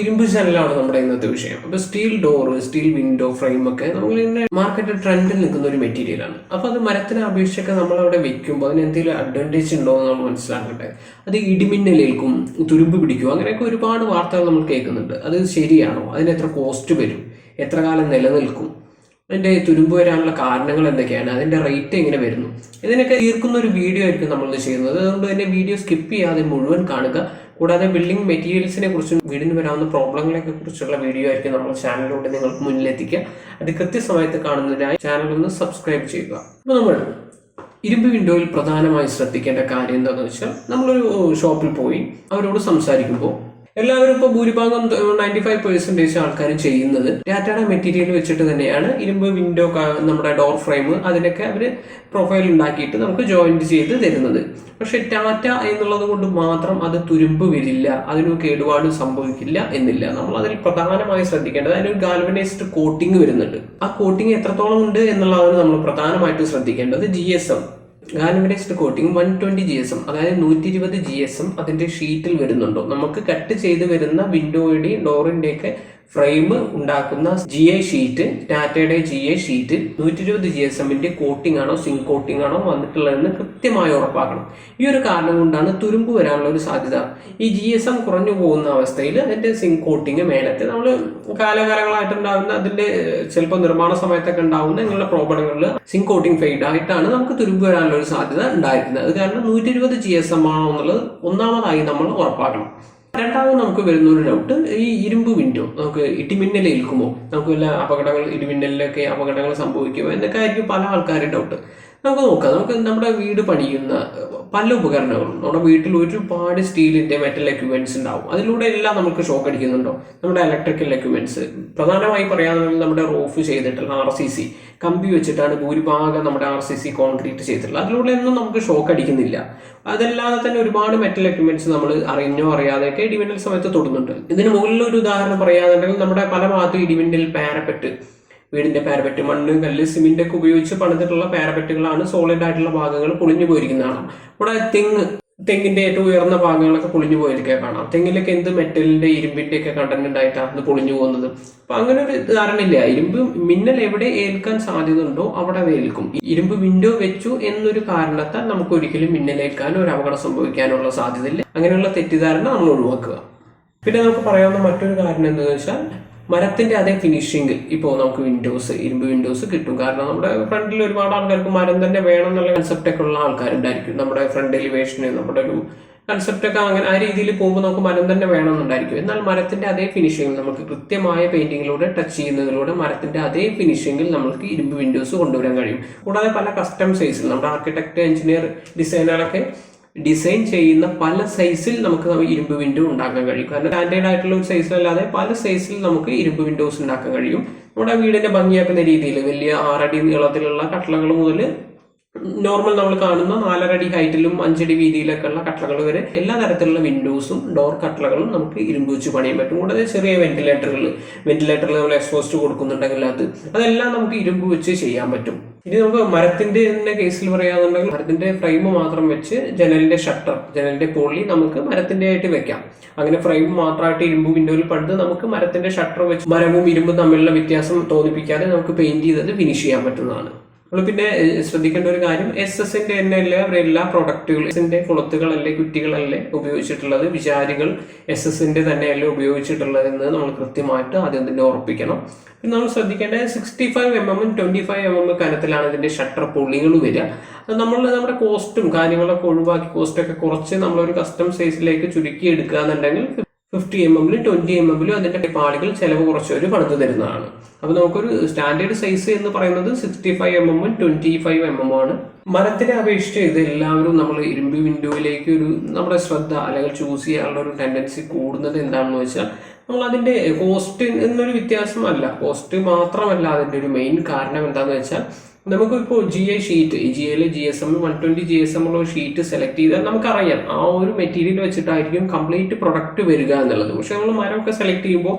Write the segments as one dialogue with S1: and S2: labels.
S1: ഇരുമ്പ് ചാനലാണ് നമ്മുടെ ഇന്നത്തെ വിഷയം. അപ്പോൾ steel door steel window frame ഒക്കെ നമ്മൾ ഇന്ന് മാർക്കറ്റ് ട്രെൻഡിൽ നിൽക്കുന്ന ഒരു മെറ്റീരിയലാണ് അപ്പോൾ അത് മരത്തിനെ അപേക്ഷിച്ചൊക്കെ നമ്മൾ അവിടെ വെക്കുമ്പോൾ അതിന് എന്തെങ്കിലും അഡ്വാന്റേജ് ഉണ്ടോ എന്ന് നമ്മൾ മനസ്സിലാക്കട്ടെ? അത് ഇടിമിന്നലേൽക്കും തുരുമ്പ് പിടിക്കും അങ്ങനെയൊക്കെ ഒരുപാട് വാർത്തകൾ നമ്മൾ കേൾക്കുന്നുണ്ട്. അത് ശരിയാണോ? അതിന് എത്ര കോസ്റ്റ് വരും? എത്ര കാലം നിലനിൽക്കും? അതിന്റെ തുരുമ്പ് വരാനുള്ള കാരണങ്ങൾ എന്തൊക്കെയാണ്? അതിന്റെ റേറ്റ് എങ്ങനെ വരുന്നു? ഇതിനൊക്കെ തീർക്കുന്ന ഒരു വീഡിയോ ആയിരിക്കും നമ്മൾ ചെയ്യുന്നത്. അതുകൊണ്ട് തന്നെ വീഡിയോ സ്കിപ്പ് ചെയ്യാതെ മുഴുവൻ കാണുക. കൂടാതെ ബിൽഡിംഗ് മെറ്റീരിയൽസിനെ കുറിച്ചും വീടിന് വരാവുന്ന പ്രോബ്ലങ്ങളെ കുറിച്ചുള്ള വീഡിയോ ആയിരിക്കും നമ്മൾ ചാനലിലൂടെ നിങ്ങൾക്ക് മുന്നിലെത്തിക്കുക. അത് കൃത്യസമയത്ത് കാണുന്നതിനായി ചാനൽ ഒന്ന് സബ്സ്ക്രൈബ് ചെയ്യുക. അപ്പോൾ നമ്മൾ ഇരുമ്പ് വിൻഡോയിൽ പ്രധാനമായി ശ്രദ്ധിക്കേണ്ട കാര്യം എന്താണെന്ന് വെച്ചാൽ നമ്മളൊരു ഷോപ്പിൽ പോയി അവരോട് സംസാരിക്കുമ്പോൾ എല്ലാവരും ഇപ്പോൾ ഭൂരിഭാഗം നയന്റി ഫൈവ് പെർസെന്റേജ് ആൾക്കാർ ചെയ്യുന്നത് ഡാറ്റയുടെ മെറ്റീരിയൽ വെച്ചിട്ട് തന്നെയാണ്. ഇരുമ്പ് വിൻഡോ നമ്മുടെ ഡോർ ഫ്രെയിം അതിനൊക്കെ അവർ പ്രൊഫൈൽ ഉണ്ടാക്കിയിട്ട് നമുക്ക് ജോയിന്റ് ചെയ്ത് തരുന്നത്. പക്ഷെ ടാറ്റ എന്നുള്ളത് കൊണ്ട് മാത്രം അത് തുരുമ്പ് വരില്ല. അതിന് കേടുപാട് സംഭവിക്കില്ല എന്നില്ല. നമ്മൾ അതിൽ പ്രധാനമായി ശ്രദ്ധിക്കേണ്ടത് അതിനൊരു ഗാൽവനൈസ്ഡ് കോട്ടിംഗ് വരുന്നുണ്ട്. ആ കോട്ടിംഗ് എത്രത്തോളം ഉണ്ട് എന്നുള്ളതാണ് നമ്മൾ പ്രധാനമായിട്ട് ശ്രദ്ധിക്കേണ്ടത്. G S M galvanized coating one twenty G S M അതായത് നൂറ്റി ഇരുപത് ജി എസ് എം അതിന്റെ ഷീറ്റിൽ വരുന്നുണ്ടോ? നമുക്ക് കട്ട് ചെയ്ത് വരുന്ന വിൻഡോയുടെയും ഡോറിന്റെയൊക്കെ ഫ്രെയിം ഉണ്ടാക്കുന്ന ജി എ ഷീറ്റ് ടാറ്റയുടെ ജി എ ഷീറ്റ് നൂറ്റി ഇരുപത് ജി എസ് എമ്മിന്റെ കോട്ടിംഗ് ആണോ സിങ് കോട്ടിംഗ് ആണോ വന്നിട്ടുള്ളതെന്ന് കൃത്യമായി ഉറപ്പാക്കണം. ഈ ഒരു കാരണം കൊണ്ടാണ് തുരുമ്പ് വരാനുള്ള ഒരു സാധ്യത. ഈ ജി എസ് എം കുറഞ്ഞു പോകുന്ന അവസ്ഥയിൽ അതിന്റെ സിങ് കോട്ടിംഗ് മേലത്തെ നമ്മൾ കാലകാലങ്ങളായിട്ടുണ്ടാകുന്ന അതിന്റെ ചിലപ്പോൾ നിർമ്മാണ സമയത്തൊക്കെ ഉണ്ടാകുന്ന ഇങ്ങനെയുള്ള പ്രോബ്ലങ്ങളിൽ സിങ് കോട്ടിംഗ് ഫെയ്ഡ് ആയിട്ടാണ് നമുക്ക് തുരുമ്പ് വരാനുള്ള ഒരു സാധ്യത ഉണ്ടായിരിക്കുന്നത്. അത് കാരണം നൂറ്റി ഇരുപത് ജി എസ് എം ആണോ എന്നുള്ളത് ഒന്നാമതായി നമ്മൾ ഉറപ്പാക്കണം. രണ്ടാമത് നമുക്ക് വരുന്ന ഒരു ഡൗട്ട് ഈ ഇരുമ്പ് വിൻഡോ നമുക്ക് ഇടിമിന്നൽ ഏൽക്കുമോ? നമുക്ക് വല്ല അപകടങ്ങൾ ഇടിമിന്നലിലൊക്കെ അപകടങ്ങൾ സംഭവിക്കുമോ? എന്നൊക്കെ ആയിരിക്കും പല ആൾക്കാരുടെ ഡൗട്ട് നമുക്ക് നോക്കാം. നമുക്ക് നമ്മുടെ വീട് പണിയുന്ന പല ഉപകരണങ്ങളും നമ്മുടെ വീട്ടിൽ ഒരുപാട് സ്റ്റീലിന്റെ മെറ്റൽ എക്യുപ്മെന്റ്സ് ഉണ്ടാവും. അതിലൂടെ എല്ലാം നമുക്ക് ഷോക്ക് അടിക്കുന്നുണ്ടോ? നമ്മുടെ ഇലക്ട്രിക്കൽ എക്യുപ്മെന്റ്സ് പ്രധാനമായി പറയാനുള്ളത് നമ്മുടെ റോഫ് ചെയ്തിട്ടുള്ള ആർ സി സി കമ്പി വെച്ചിട്ടാണ് ഭൂരിഭാഗം നമ്മുടെ ആർ സി സി കോൺക്രീറ്റ് ചെയ്തിട്ടുള്ളത്. അതിലൂടെ ഒന്നും നമുക്ക് ഷോക്ക് അടിക്കുന്നില്ല. അതല്ലാതെ തന്നെ ഒരുപാട് മെറ്റൽ എക്യുപ്മെന്റ്സ് നമ്മൾ അറിഞ്ഞോ അറിയാതെയൊക്കെ ഇടിമിന്നൽ സമയത്ത് തൊടുന്നുണ്ട്. ഇതിന് മുകളിൽ ഒരു ഉദാഹരണം പറയാന്നുണ്ടെങ്കിൽ നമ്മുടെ പല ഭാഗത്തും ഇടിമിന്നൽ പാരപ്പെട്ട് വീടിന്റെ പാരപെറ്റ് മണ്ണ് കല്ല് സിമെന്റ് ഒക്കെ ഉപയോഗിച്ച് പണിതിട്ടുള്ള പാരപെറ്റുകളാണ് സോളിഡ് ആയിട്ടുള്ള ഭാഗങ്ങൾ പൊളിഞ്ഞു പോയിരിക്കുന്നതാണ് ഇവിടെ തെങ്ങ് തെങ്ങിന്റെ ഏറ്റവും ഉയർന്ന ഭാഗങ്ങളൊക്കെ പൊളിഞ്ഞു പോയിരിക്കുക കാണാം. തെങ്ങിലൊക്കെ എന്ത് മെറ്റലിന്റെ ഇരുമ്പിന്റെ ഒക്കെ കണ്ടന്റ് ഉണ്ടായിട്ടാണ് അത് പൊളിഞ്ഞു പോകുന്നത്? അപ്പൊ അങ്ങനെ ഒരു ധാരണയില്ല. ഇരുമ്പ് മിന്നൽ എവിടെ ഏൽക്കാൻ സാധ്യത ഉണ്ടോ അവിടെ അത് ഏൽക്കും. ഇരുമ്പ് വിൻഡോ വെച്ചു എന്നൊരു കാരണത്താൽ നമുക്ക് ഒരിക്കലും മിന്നലേൽക്കാനോ ഒരു അപകടം സംഭവിക്കാനുള്ള സാധ്യതയില്ല. അങ്ങനെയുള്ള തെറ്റിദ്ധാരണ നമ്മൾ ഒഴിവാക്കുക. പിന്നെ നമുക്ക് പറയാവുന്ന മറ്റൊരു കാരണം എന്താണെന്ന് വെച്ചാൽ മരത്തിന്റെ അതേ ഫിനിഷിംഗ് ഇപ്പോൾ നമുക്ക് വിൻഡോസ് ഇരുമ്പ് വിൻഡോസ് കിട്ടും. കാരണം നമ്മുടെ ഫ്രണ്ടിൽ ഒരുപാട് ആൾക്കാർക്ക് മരം തന്നെ വേണം എന്നുള്ള കൺസെപ്റ്റ് ഒക്കെ ഉള്ള ആൾക്കാരുണ്ടായിരിക്കും. നമ്മുടെ ഫ്രണ്ട് എലിവേഷന് നമ്മുടെ ഒരു കൺസെപ്റ്റ് ഒക്കെ അങ്ങനെ ആ രീതിയിൽ പോകുമ്പോൾ നമുക്ക് മരം തന്നെ വേണമെന്നുണ്ടായിരിക്കും. എന്നാൽ മരത്തിന്റെ അതേ ഫിനിഷിംഗ് നമുക്ക് കൃത്യമായ പെയിന്റിങ്ങിലൂടെ ടച്ച് ചെയ്യുന്നതിലൂടെ മരത്തിന്റെ അതേ ഫിനിഷിംഗിൽ നമുക്ക് ഇരുമ്പ് വിൻഡോസ് കൊണ്ടുവരാൻ കഴിയും. കൂടാതെ പല കസ്റ്റം സൈസിൽ നമ്മുടെ ആർക്കിടെക്ട് എഞ്ചിനീയർ ഡിസൈനറൊക്കെ ഡിസൈൻ ചെയ്യുന്ന പല സൈസിൽ നമുക്ക് ഇരുമ്പ് വിൻഡോ ഉണ്ടാക്കാൻ കഴിയും. കാരണം സ്റ്റാൻഡേർഡ് ആയിട്ടുള്ള ഒരു സൈസിലല്ലാതെ പല സൈസിൽ നമുക്ക് ഇരുമ്പ് വിൻഡോസ് ഉണ്ടാക്കാൻ കഴിയും. നമ്മുടെ വീടിന്റെ ഭംഗിയാക്കുന്ന രീതിയിൽ വലിയ ആറടി നീളത്തിലുള്ള കട്ടളകൾ മുതൽ നോർമൽ നമ്മൾ കാണുന്ന നാലര അടി ഹൈറ്റിലും അഞ്ചടി വീതിയിലൊക്കെ ഉള്ള കട്ടളകൾ വരെ എല്ലാ തരത്തിലുള്ള വിൻഡോസും ഡോർ കട്ടളകളും നമുക്ക് ഇരുമ്പ് വെച്ച് പണിയാൻ പറ്റും. കൂടാതെ ചെറിയ വെന്റിലേറ്ററുകൾ വെന്റിലേറ്ററിൽ നമ്മൾ എക്സ്പോസ്റ്റ് കൊടുക്കുന്നുണ്ടെങ്കിൽ അത് അതെല്ലാം നമുക്ക് ഇരുമ്പ് വെച്ച് ചെയ്യാൻ പറ്റും. ഇനി നമുക്ക് മരത്തിന്റെ തന്നെ കേസിൽ പറയാന്നുണ്ടെങ്കിൽ മരത്തിന്റെ ഫ്രെയിം മാത്രം വെച്ച് ജനലിന്റെ ഷട്ടർ ജനലിന്റെ പൊള്ളി നമുക്ക് മരത്തിന്റെ ആയിട്ട് വെക്കാം. അങ്ങനെ ഫ്രെയിം മാത്രമായിട്ട് ഇരുമ്പ് വിൻഡോയിൽ പണ്ട് നമുക്ക് മരത്തിന്റെ ഷട്ടർ വെച്ച് മരവും ഇരുമ്പും തമ്മിലുള്ള വ്യത്യാസം തോന്നിപ്പിക്കാതെ നമുക്ക് പെയിന്റ് ചെയ്തത് ഫിനിഷ് ചെയ്യാൻ പറ്റുന്നതാണ്. നമ്മൾ പിന്നെ ശ്രദ്ധിക്കേണ്ട ഒരു കാര്യം എസ് എസിന്റെ തന്നെ എല്ലാ പ്രൊഡക്റ്റുകളും എസിന്റെ കുളത്തുകളല്ലേ കുറ്റികളല്ലേ ഉപയോഗിച്ചിട്ടുള്ളത്? വിചാരികൾ എസ് എസിന്റെ തന്നെയല്ലേ ഉപയോഗിച്ചിട്ടുള്ളത് എന്ന് നമ്മൾ കൃത്യമായിട്ട് ആദ്യം തന്നെ ഉറപ്പിക്കണം. പിന്നെ നമ്മൾ ശ്രദ്ധിക്കേണ്ട സിക്സ്റ്റി ഫൈവ് എം എമ്മും ട്വന്റി ഫൈവ് എം എം കനത്തിലാണ് ഇതിന്റെ ഷട്ടർ പൊള്ളികൾ വരിക. അത് നമ്മൾ നമ്മുടെ കോസ്റ്റും കാര്യങ്ങളൊക്കെ ഒഴിവാക്കി കോസ്റ്റൊക്കെ കുറച്ച് നമ്മളൊരു കസ്റ്റം സൈസിലേക്ക് ചുരുക്കി എടുക്കുക എന്നുണ്ടെങ്കിൽ ഫിഫ്റ്റി എം എമ്മിലും ട്വന്റി എം എമ്മിലും അതിന്റെ പാളികൾ ചിലവ് കുറച്ചൊരു പണിത് തരുന്നതാണ്. അപ്പൊ നമുക്കൊരു സ്റ്റാൻഡേർഡ് സൈസ് എന്ന് പറയുന്നത് സിക്സ്റ്റി ഫൈവ് എം എമ്മും ട്വന്റി ഫൈവ് എം എം ആണ് മരത്തിനെ അപേക്ഷിച്ച് ഇത് എല്ലാവരും നമ്മൾ ഇരുമ്പ് വിൻഡോയിലേക്ക് ഒരു നമ്മുടെ ശ്രദ്ധ അല്ലെങ്കിൽ ചൂസ് ചെയ്യാനുള്ള ഒരു ടെൻഡൻസി കൂടുന്നത് എന്താണെന്ന് വെച്ചാൽ നമ്മൾ അതിന്റെ കോസ്റ്റ് എന്നൊരു വ്യത്യാസമല്ല. കോസ്റ്റ് മാത്രമല്ല അതിന്റെ ഒരു മെയിൻ കാരണം എന്താണെന്ന് വെച്ചാൽ നമുക്കിപ്പോൾ ജി ഐ ഷീറ്റ് ജി ഐയിൽ G S M one twenty G S M ഉള്ള ഷീറ്റ് സെലക്ട് ചെയ്താൽ നമുക്കറിയാം ആ ഒരു മെറ്റീരിയൽ വെച്ചിട്ടായിരിക്കും കംപ്ലീറ്റ് പ്രൊഡക്റ്റ് വരിക എന്നുള്ളത്. പക്ഷെ നമ്മൾ മരമൊക്കെ സെലക്ട് ചെയ്യുമ്പോൾ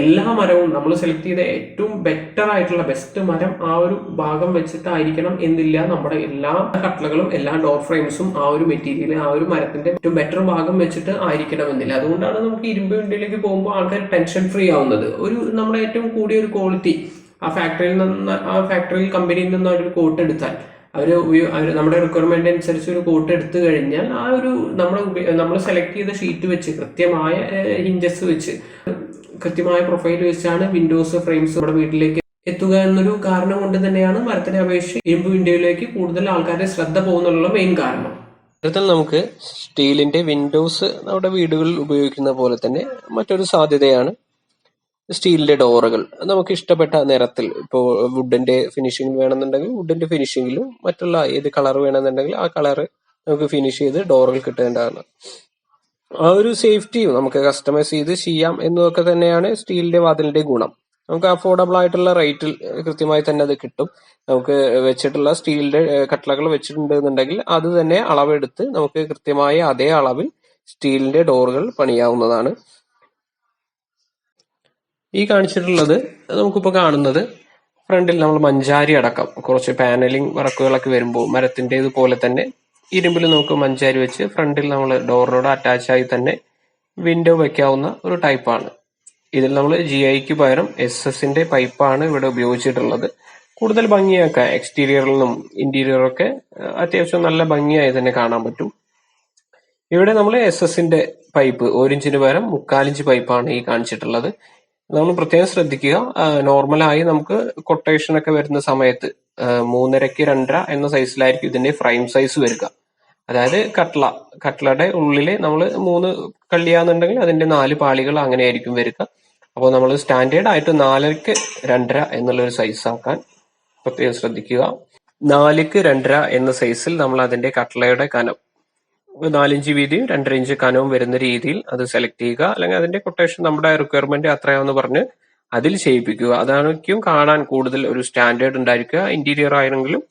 S1: എല്ലാ മരവും നമ്മൾ സെലക്ട് ചെയ്ത ഏറ്റവും ബെറ്റർ ആയിട്ടുള്ള ബെസ്റ്റ് മരം ആ ഒരു ഭാഗം വെച്ചിട്ടായിരിക്കണം എന്നില്ല. നമ്മുടെ എല്ലാ കട്ടലകളും എല്ലാ ഡോർ ഫ്രെയിംസും ആ ഒരു മെറ്റീരിയൽ ആ ഒരു മരത്തിന്റെ ഏറ്റവും ബെറ്റർ ഭാഗം വെച്ചിട്ട് ആയിരിക്കണം എന്നില്ല. അതുകൊണ്ടാണ് നമുക്ക് ഇരുമ്പ് വിൻഡോയിലേക്ക് പോകുമ്പോൾ ആൾക്കാർ ടെൻഷൻ ഫ്രീ ആവുന്നത്. ഒരു നമ്മുടെ ഏറ്റവും കൂടിയ ഒരു ക്വാളിറ്റി ആ ഫാക്ടറിയിൽ നിന്ന് ആ ഫാക്ടറിയിൽ കമ്പനിയിൽ നിന്ന് ഒരു കോട്ട് എടുത്താൽ. അവർ അവർ നമ്മുടെ റിക്വയർമെന്റ് അനുസരിച്ച് ഒരു കോട്ട് എടുത്തു കഴിഞ്ഞാൽ ആ ഒരു നമ്മൾ നമ്മൾ സെലക്ട് ചെയ്ത ഷീറ്റ് വെച്ച് കൃത്യമായ ഹിഞ്ചസ് വെച്ച് കൃത്യമായ പ്രൊഫൈൽ വെച്ചാണ് വിൻഡോസ് ഫ്രെയിംസ് നമ്മുടെ വീട്ടിലേക്ക് എത്തുക എന്നൊരു കാരണം കൊണ്ട് തന്നെയാണ് മരത്തിനെ അപേക്ഷിച്ച് ഇരുമ്പ് വിൻഡോയിലേക്ക് കൂടുതൽ ആൾക്കാരുടെ ശ്രദ്ധ പോകുന്നുള്ള മെയിൻ കാരണം.
S2: ഇത്തരത്തിൽ നമുക്ക് സ്റ്റീലിന്റെ വിൻഡോസ് നമ്മുടെ വീടുകളിൽ ഉപയോഗിക്കുന്ന പോലെ തന്നെ മറ്റൊരു സാധ്യതയാണ് സ്റ്റീലിന്റെ ഡോറുകൾ. നമുക്ക് ഇഷ്ടപ്പെട്ട നിറത്തിൽ ഇപ്പോൾ വുഡിന്റെ ഫിനിഷിംഗ് വേണമെന്നുണ്ടെങ്കിൽ വുഡിന്റെ ഫിനിഷിംഗിലും മറ്റുള്ള ഏത് കളർ വേണമെന്നുണ്ടെങ്കിൽ ആ കളർ നമുക്ക് ഫിനിഷ് ചെയ്ത് ഡോറുകൾ കിട്ടേണ്ടതാണ് ആ ഒരു സേഫ്റ്റിയും നമുക്ക് കസ്റ്റമൈസ് ചെയ്ത് ചെയ്യാം എന്നതൊക്കെ തന്നെയാണ് സ്റ്റീലിന്റെ വാതിലിന്റെ ഗുണം. നമുക്ക് അഫോർഡബിൾ ആയിട്ടുള്ള റേറ്റിൽ കൃത്യമായി തന്നെ അത് കിട്ടും. നമുക്ക് വെച്ചിട്ടുള്ള സ്റ്റീലിന്റെ കട്ടളകൾ വെച്ചിട്ടുണ്ട് എന്നുണ്ടെങ്കിൽ അത് തന്നെ അളവെടുത്ത് നമുക്ക് കൃത്യമായ അതേ അളവിൽ സ്റ്റീലിന്റെ ഡോറുകൾ പണിയാവുന്നതാണ്. ഈ കാണിച്ചിട്ടുള്ളത് നമുക്കിപ്പോൾ കാണുന്നത് ഫ്രണ്ടിൽ നമ്മൾ മഞ്ചാരി അടക്കം കുറച്ച് പാനലിംഗ് വർക്കുകളൊക്കെ വരുമ്പോൾ മരത്തിന്റെതുപോലെ തന്നെ ഇരുമ്പിൽ നമുക്ക് മഞ്ചാരി വെച്ച് ഫ്രണ്ടിൽ നമ്മൾ ഡോറിനോട് അറ്റാച്ച് ആയി തന്നെ വിൻഡോ വയ്ക്കാവുന്ന ഒരു ടൈപ്പാണ് ഇതിൽ നമ്മൾ ജി ഐക്ക് പകരം എസ് എസിന്റെ പൈപ്പാണ് ഇവിടെ ഉപയോഗിച്ചിട്ടുള്ളത്. കൂടുതൽ ഭംഗിയാക്കാം എക്സ്റ്റീരിയറിലും നിന്നും ഇന്റീരിയറൊക്കെ അത്യാവശ്യം നല്ല ഭംഗിയായി തന്നെ കാണാൻ പറ്റും. ഇവിടെ നമ്മൾ എസ് എസിന്റെ പൈപ്പ് ഒരിഞ്ചിന് പകരം മുക്കാലിഞ്ച് പൈപ്പാണ് ഈ കാണിച്ചിട്ടുള്ളത്. നമ്മൾ പ്രത്യേകം ശ്രദ്ധിക്കുക. നോർമലായി നമുക്ക് കൊട്ടേഷൻ ഒക്കെ വരുന്ന സമയത്ത് മൂന്നരക്ക് രണ്ടര എന്ന സൈസിലായിരിക്കും ഇതിന്റെ ഫ്രെയിം സൈസ് വരിക. അതായത് കട്ട്ള കട്ട്ളയുടെ ഉള്ളിൽ നമ്മൾ മൂന്ന് കള്ളിയാന്നുണ്ടെങ്കിൽ അതിന്റെ നാല് പാളികൾ അങ്ങനെയായിരിക്കും വരിക. അപ്പോൾ നമ്മൾ സ്റ്റാൻഡേർഡ് ആയിട്ട് നാലരക്ക് രണ്ടര എന്നുള്ള ഒരു സൈസ് ആക്കാൻ പ്രത്യേകം ശ്രദ്ധിക്കുക. നാലിക്ക് രണ്ടര എന്ന സൈസിൽ നമ്മൾ അതിന്റെ കട്ട്ളയുടെ കനം നാലിഞ്ച് വീതിയും രണ്ടര ഇഞ്ച് കനവും വരുന്ന രീതിയിൽ അത് സെലക്ട് ചെയ്യുക. അല്ലെങ്കിൽ അതിന്റെ കൊട്ടേഷൻ നമ്മുടെ റിക്വയർമെന്റ് അത്രയാണെന്ന് പറഞ്ഞ് അതിൽ ചെയ്യിപ്പിക്കുക. അതായിരിക്കും കാണാൻ കൂടുതൽ ഒരു സ്റ്റാൻഡേർഡ് ഉണ്ടായിരിക്കുക. ഇന്റീരിയർ ആയിരുന്നെങ്കിലും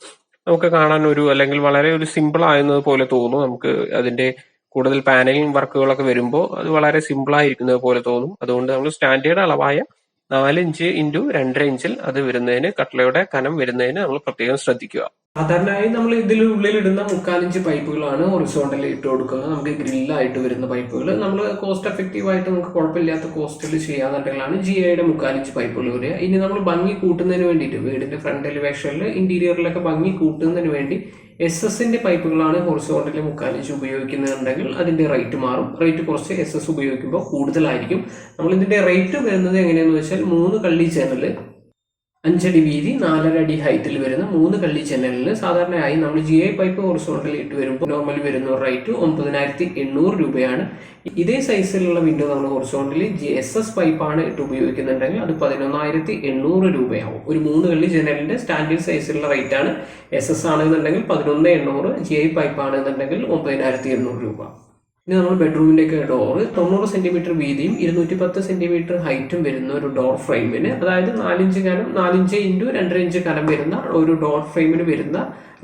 S2: നമുക്ക് കാണാൻ ഒരു അല്ലെങ്കിൽ വളരെ ഒരു സിമ്പിൾ ആയിരുന്നത് പോലെ തോന്നും. നമുക്ക് അതിന്റെ കൂടുതൽ പാനലിംഗ് വർക്കുകളൊക്കെ വരുമ്പോൾ അത് വളരെ സിമ്പിൾ ആയിരിക്കുന്നത് പോലെ തോന്നും. അതുകൊണ്ട് നമ്മൾ സ്റ്റാൻഡേർഡ് അളവായ നാലിഞ്ച് ഇന്റു രണ്ടര ഇഞ്ചിൽ അത് വരുന്നതിന് കട്ട്ലയുടെ കനം വരുന്നതിന് നമ്മൾ പ്രത്യേകം ശ്രദ്ധിക്കുക.
S1: സാധാരണയായി നമ്മൾ ഇതിൽ ഇടുന്ന മുക്കാലിഞ്ച് പൈപ്പുകളാണ് ഹൊറിസോണ്ടലിൽ ഇട്ട് കൊടുക്കുക. നമുക്ക് ഗ്രില്ലായിട്ട് വരുന്ന പൈപ്പുകൾ നമ്മൾ കോസ്റ്റ് എഫക്റ്റീവ് ആയിട്ട് നമുക്ക് കുഴപ്പമില്ലാത്ത കോസ്റ്റിൽ ചെയ്യാന്നുണ്ടെങ്കിലാണ് ജി ഐയുടെ മുക്കാലിഞ്ച് പൈപ്പുകൾ വരിക. ഇനി നമ്മൾ ഭംഗി കൂട്ടുന്നതിന് വേണ്ടിയിട്ട് വീടിന്റെ ഫ്രണ്ട് എലിവേഷനിൽ ഇന്റീരിയറിലൊക്കെ ഭംഗി കൂട്ടുന്നതിന് വേണ്ടി എസ് എസിന്റെ പൈപ്പുകളാണ് ഹൊറിസോണ്ടലിൽ മുക്കാലിഞ്ച് ഉപയോഗിക്കുന്നുണ്ടെങ്കിൽ അതിന്റെ റേറ്റ് മാറും. റേറ്റ് കുറച്ച് എസ് എസ് ഉപയോഗിക്കുമ്പോൾ കൂടുതലായിരിക്കും. നമ്മൾ ഇതിന്റെ റേറ്റ് വരുന്നത് എങ്ങനെയാണെന്ന് വെച്ചാൽ മൂന്ന് കള്ളി ചാനൽ അഞ്ചടി വീതി നാലര അടി ഹൈറ്റിൽ വരുന്ന മൂന്ന് കള്ളി ചാനലിൽ സാധാരണയായി നമ്മൾ ജി ഐ പൈപ്പ് ഹൊറിസോണ്ടൽ ഇട്ട് വരുമ്പോൾ നോർമൽ വരുന്ന റേറ്റ് ഒമ്പതിനായിരത്തി എണ്ണൂറ് രൂപയാണ്. ഇതേ സൈസിലുള്ള വിൻഡോ നമ്മൾ ഹൊറിസോണ്ടലി ജി എസ് എസ് പൈപ്പാണ് ഇട്ട് ഉപയോഗിക്കുന്നുണ്ടെങ്കിൽ അത് പതിനൊന്നായിരത്തി എണ്ണൂറ് രൂപയാവും. ഒരു മൂന്ന് കള്ളി ജനലിന്റെ സ്റ്റാൻഡേർഡ് സൈസിലുള്ള റേറ്റ് ആണ് എസ് എസ് ആണെന്നുണ്ടെങ്കിൽ പതിനൊന്ന് എണ്ണൂറ് ജി ഐ പൈപ്പ് ആണെന്നുണ്ടെങ്കിൽ ഒമ്പതിനായിരത്തി എണ്ണൂറ് രൂപ. ഇനി നമ്മൾ ബെഡ്റൂമിന്റെയൊക്കെ ഡോറ് തൊണ്ണൂറ് സെന്റിമീറ്റർ വീതിയും ഇരുന്നൂറ്റി പത്ത് സെന്റിമീറ്റർ ഹൈറ്റും വരുന്ന ഒരു ഡോർ ഫ്രെയിമിന് അതായത് നാലിഞ്ച് കനം നാലിഞ്ച് ഇന്റു രണ്ടര ഇഞ്ച് കനം വരുന്ന ഒരു ഡോർ ഫ്രെയിമിന് വരുന്ന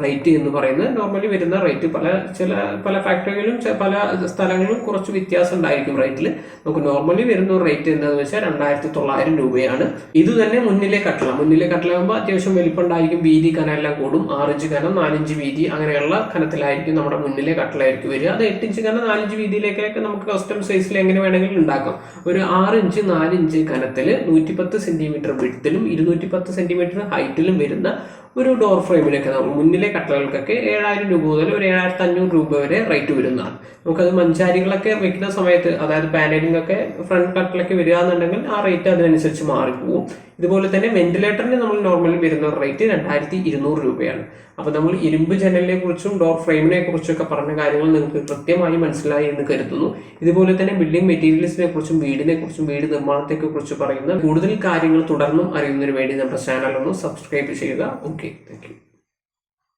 S1: റേറ്റ് എന്ന് പറയുന്നത് നോർമലി വരുന്ന റേറ്റ് പല ചില പല ഫാക്ടറികളിലും പല സ്ഥലങ്ങളിലും കുറച്ച് വ്യത്യാസം ഉണ്ടായിരിക്കും റേറ്റിൽ നമുക്ക് നോർമലി വരുന്ന റേറ്റ് എന്താണെന്ന് വെച്ചാൽ രണ്ടായിരത്തി തൊള്ളായിരം രൂപയാണ്. ഇത് തന്നെ മുന്നിലെ കട്ടള മുന്നിലെ കട്ടളാകുമ്പോൾ അത്യാവശ്യം വലിപ്പുണ്ടായിരിക്കും വീതി കനമെല്ലാം കൂടും. ആറിഞ്ച് കനം നാലിഞ്ച് വീതി അങ്ങനെയുള്ള കനത്തിലായിരിക്കും നമ്മുടെ മുന്നിലെ കട്ടളായിരിക്കും വരിക. അത് എട്ടിഞ്ച് കനം നാലിഞ്ച് വീതിയിലേക്കൊക്കെ നമുക്ക് കസ്റ്റം സൈസിൽ എങ്ങനെ വേണമെങ്കിലും ഉണ്ടാക്കാം. ഒരു ആറിഞ്ച് നാലിഞ്ച് കനത്തിൽ നൂറ്റിപ്പത്ത് സെന്റിമീറ്റർ വിഡ്ത്തിലും ഇരുന്നൂറ്റി പത്ത് സെന്റിമീറ്റർ ഹൈറ്റിലും വരുന്ന ഒരു ഡോർ ഫ്രെയിമിനൊക്കെ നമ്മൾ മുന്നിലെ കട്ടകൾക്കൊക്കെ ഏഴായിരം രൂപ മുതൽ ഒരു ഏഴായിരത്തി അഞ്ഞൂറ് രൂപ വരെ റേറ്റ് വരുന്നതാണ്. നമുക്കത് മഞ്ചാരികളൊക്കെ വയ്ക്കുന്ന സമയത്ത് അതായത് പാനലിംഗ് ഒക്കെ ഫ്രണ്ട് കട്ടിലൊക്കെ വരിക എന്നുണ്ടെങ്കിൽ ആ റേറ്റ് അതിനനുസരിച്ച് മാറിപ്പോവും. ഇതുപോലെ തന്നെ വെന്റിലേറ്ററിന് നമ്മൾ നോർമലി വരുന്ന റേറ്റ് രണ്ടായിരത്തി ഇരുന്നൂറ് രൂപയാണ്. അപ്പോൾ നമ്മൾ ഇരുമ്പ് ജനലിനെ കുറിച്ചും ഡോർ ഫ്രെയിമിനെ കുറിച്ചൊക്കെ പറഞ്ഞ കാര്യങ്ങൾ നിങ്ങൾക്ക് കൃത്യമായി മനസ്സിലായി എന്ന് കരുതുന്നു. ഇതുപോലെ തന്നെ ബിൽഡിംഗ് മെറ്റീരിയൽസിനെ കുറിച്ചും വീടിനെ കുറിച്ചും വീട് നിർമ്മാണത്തെ കുറിച്ച് പറയുന്ന കൂടുതൽ കാര്യങ്ങൾ തുടർന്നും അറിയുന്നതിന് വേണ്ടി നമ്മുടെ ചാനൽ ഒന്ന് സബ്സ്ക്രൈബ് ചെയ്യുക. Okay thank